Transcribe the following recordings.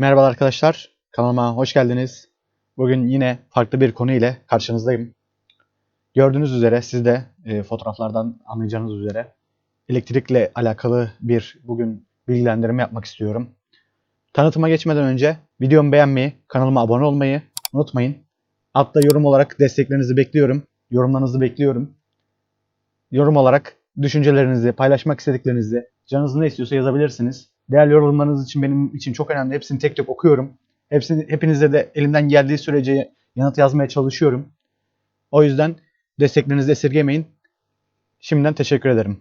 Merhaba arkadaşlar, kanalıma hoş geldiniz. Bugün yine farklı bir konu ile karşınızdayım. Gördüğünüz üzere, siz de e, fotoğraflardan anlayacağınız üzere elektrikle alakalı bir bugün bilgilendirme yapmak istiyorum. Tanıtıma geçmeden önce videomu beğenmeyi, kanalıma abone olmayı unutmayın. Altta yorum olarak desteklerinizi bekliyorum. Yorumlarınızı bekliyorum. Yorum olarak düşüncelerinizi, paylaşmak istediklerinizi, canınız ne istiyorsa yazabilirsiniz. Değerli yorumlarınız için benim için çok önemli. Hepsini tek tek okuyorum. Hepsini, hepinize de elimden geldiği sürece yanıt yazmaya çalışıyorum. O yüzden desteklerinizi esirgemeyin. Şimdiden teşekkür ederim.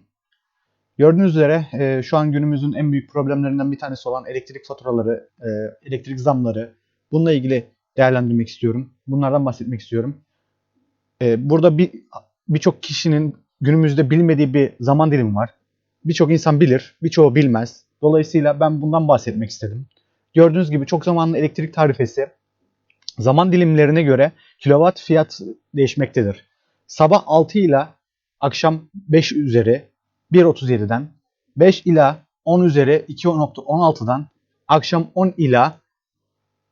Gördüğünüz üzere e, şu an günümüzün en büyük problemlerinden bir tanesi olan elektrik faturaları, e, elektrik zamları. Bununla ilgili değerlendirmek istiyorum. Bunlardan bahsetmek istiyorum. E, burada bir birçok kişinin günümüzde bilmediği bir zaman dilimi var. Birçok insan bilir, birçoğu bilmez. Dolayısıyla ben bundan bahsetmek istedim. Gördüğünüz gibi çok zamanlı elektrik tarifesi zaman dilimlerine göre kilowatt fiyat değişmektedir. Sabah 6 ile akşam 5 üzeri 1.37'den, 5 ila 10 üzeri 2.16'dan, akşam 10 ila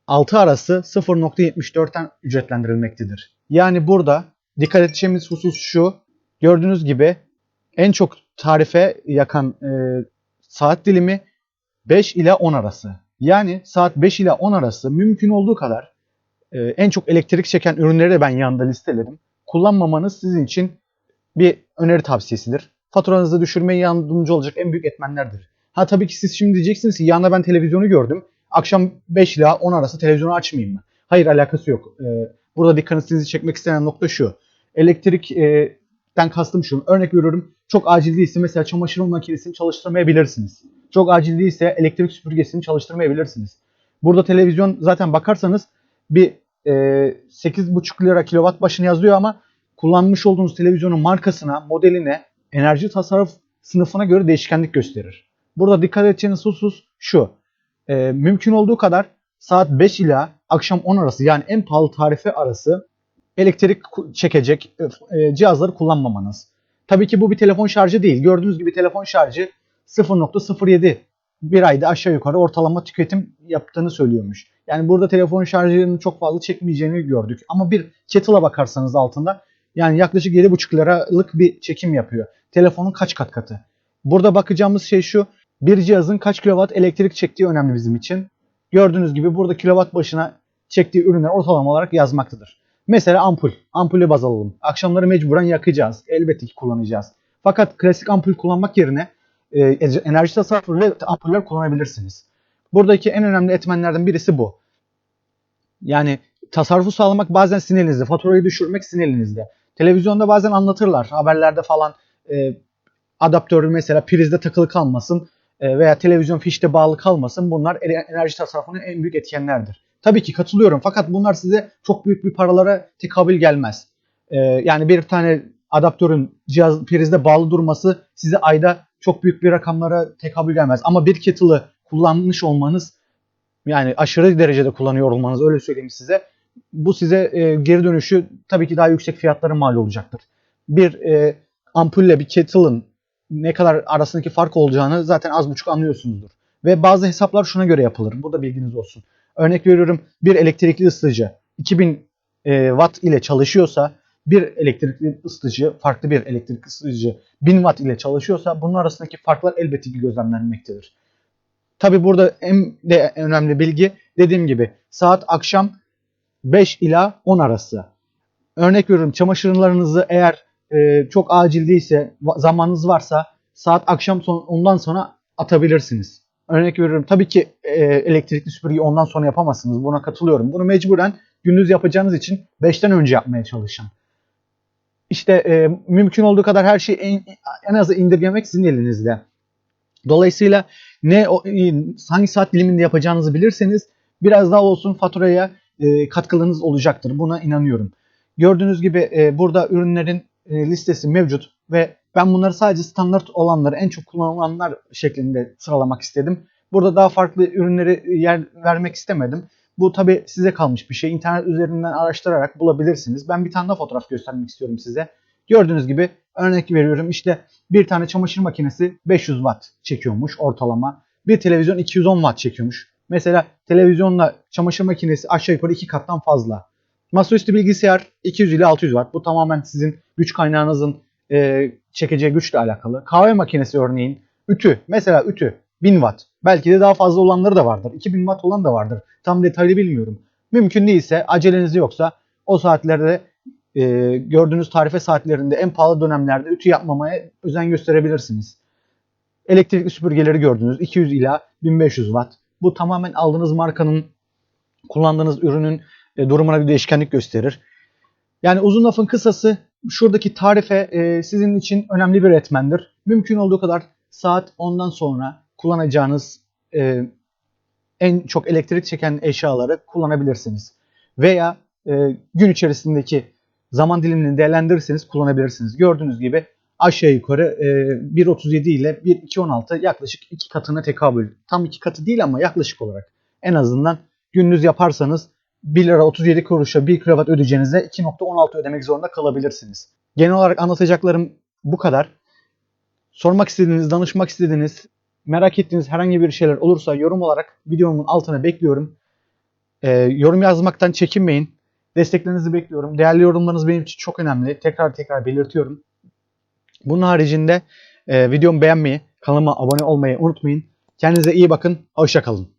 6 arası 0.74'ten ücretlendirilmektedir. Yani burada dikkat edeceğimiz husus şu. Gördüğünüz gibi en çok tarife yakan e, saat dilimi 5 ile 10 arası. Yani saat 5 ile 10 arası mümkün olduğu kadar e, en çok elektrik çeken ürünleri de ben yanında listeledim. Kullanmamanız sizin için bir öneri tavsiyesidir. Faturanızı düşürmeye yardımcı olacak en büyük etmenlerdir. Ha tabii ki siz şimdi diyeceksiniz ki yanında ben televizyonu gördüm. Akşam 5 ile 10 arası televizyonu açmayayım mı? Hayır alakası yok. E, burada dikkatinizi çekmek istenen nokta şu. Elektrikten kastım şu. Örnek veriyorum çok acil değilse mesela çamaşır makinesini çalıştırmayabilirsiniz. Çok acil değilse elektrik süpürgesini çalıştırmayabilirsiniz. Burada televizyon zaten bakarsanız bir e, 8,5 lira kilowatt başına yazıyor ama kullanmış olduğunuz televizyonun markasına, modeline, enerji tasarruf sınıfına göre değişkenlik gösterir. Burada dikkat edeceğiniz husus şu. E, mümkün olduğu kadar saat 5 ila akşam 10 arası yani en pahalı tarife arası elektrik çekecek e, cihazları kullanmamanız. Tabii ki bu bir telefon şarjı değil. Gördüğünüz gibi telefon şarjı 0.07 bir ayda aşağı yukarı ortalama tüketim yaptığını söylüyormuş. Yani burada telefon şarjının çok fazla çekmeyeceğini gördük. Ama bir kettle'a bakarsanız altında yani yaklaşık 7,5 liralık bir çekim yapıyor. Telefonun kaç kat katı. Burada bakacağımız şey şu. Bir cihazın kaç kilowatt elektrik çektiği önemli bizim için. Gördüğünüz gibi burada kilowatt başına çektiği ürünler ortalama olarak yazmaktadır. Mesela ampul. Ampulü baz alalım. Akşamları mecburen yakacağız. Elbette ki kullanacağız. Fakat klasik ampul kullanmak yerine e, enerji tasarruflu ampuller kullanabilirsiniz. Buradaki en önemli etmenlerden birisi bu. Yani tasarrufu sağlamak bazen sizin. Faturayı düşürmek sizin. Televizyonda bazen anlatırlar. Haberlerde falan e, adaptörü mesela prizde takılı kalmasın e, veya televizyon fişte bağlı kalmasın. Bunlar enerji tasarrufunun en büyük etkenlerdir. Tabii ki katılıyorum fakat bunlar size çok büyük bir paralara tekabül gelmez. Ee, yani bir tane adaptörün cihaz prizde bağlı durması size ayda çok büyük bir rakamlara tekabül gelmez. Ama bir kettle'ı kullanmış olmanız yani aşırı derecede kullanıyor olmanız öyle söyleyeyim size. Bu size e, geri dönüşü tabii ki daha yüksek fiyatlara mal olacaktır. Bir e, ampulle bir kettle'ın ne kadar arasındaki fark olacağını zaten az buçuk anlıyorsunuzdur. Ve bazı hesaplar şuna göre yapılır. Bu da bilginiz olsun. Örnek veriyorum bir elektrikli ısıtıcı 2000 e, watt ile çalışıyorsa bir elektrikli ısıtıcı farklı bir elektrikli ısıtıcı 1000 watt ile çalışıyorsa bunun arasındaki farklar elbette ki gözlemlenmektedir. Tabi burada en de önemli bilgi dediğim gibi saat akşam 5 ila 10 arası. Örnek veriyorum çamaşırlarınızı eğer e, çok acil değilse zamanınız varsa saat akşam son, ondan sonra atabilirsiniz. Örnek veriyorum tabii ki e, elektrikli süpürgeyi ondan sonra yapamazsınız. Buna katılıyorum. Bunu mecburen gündüz yapacağınız için 5'ten önce yapmaya çalışın. İşte e, mümkün olduğu kadar her şeyi en, en azı indirgemek sizin elinizde. Dolayısıyla ne hangi saat diliminde yapacağınızı bilirseniz biraz daha olsun faturaya e, katkılarınız olacaktır. Buna inanıyorum. Gördüğünüz gibi e, burada ürünlerin e, listesi mevcut ve ben bunları sadece standart olanları, en çok kullanılanlar şeklinde sıralamak istedim. Burada daha farklı ürünleri yer vermek istemedim. Bu tabi size kalmış bir şey. İnternet üzerinden araştırarak bulabilirsiniz. Ben bir tane daha fotoğraf göstermek istiyorum size. Gördüğünüz gibi örnek veriyorum işte bir tane çamaşır makinesi 500 watt çekiyormuş ortalama. Bir televizyon 210 watt çekiyormuş. Mesela televizyonla çamaşır makinesi aşağı yukarı iki kattan fazla. Masaüstü bilgisayar 200 ile 600 watt. Bu tamamen sizin güç kaynağınızın e, çekeceği güçle alakalı. Kahve makinesi örneğin ütü. Mesela ütü 1000 watt. Belki de daha fazla olanları da vardır. 2000 watt olan da vardır. Tam detaylı bilmiyorum. Mümkün değilse aceleniz yoksa o saatlerde e, gördüğünüz tarife saatlerinde en pahalı dönemlerde ütü yapmamaya özen gösterebilirsiniz. Elektrikli süpürgeleri gördünüz 200 ila 1500 watt. Bu tamamen aldığınız markanın kullandığınız ürünün e, durumuna bir değişkenlik gösterir. Yani uzun lafın kısası şuradaki tarife e, sizin için önemli bir etmendir. Mümkün olduğu kadar saat ondan sonra kullanacağınız e, en çok elektrik çeken eşyaları kullanabilirsiniz. Veya e, gün içerisindeki zaman dilimini değerlendirirseniz kullanabilirsiniz. Gördüğünüz gibi aşağı yukarı e, 1.37 ile 1.216 yaklaşık iki katına tekabül. Tam iki katı değil ama yaklaşık olarak. En azından gündüz yaparsanız 1 lira 37 kuruşa 1 kravat ödeyeceğinize 2.16 ödemek zorunda kalabilirsiniz. Genel olarak anlatacaklarım bu kadar. Sormak istediğiniz, danışmak istediğiniz, merak ettiğiniz herhangi bir şeyler olursa yorum olarak videomun altına bekliyorum. Ee, yorum yazmaktan çekinmeyin. Desteklerinizi bekliyorum. Değerli yorumlarınız benim için çok önemli. Tekrar tekrar belirtiyorum. Bunun haricinde e, videomu beğenmeyi, kanalıma abone olmayı unutmayın. Kendinize iyi bakın. Hoşça kalın.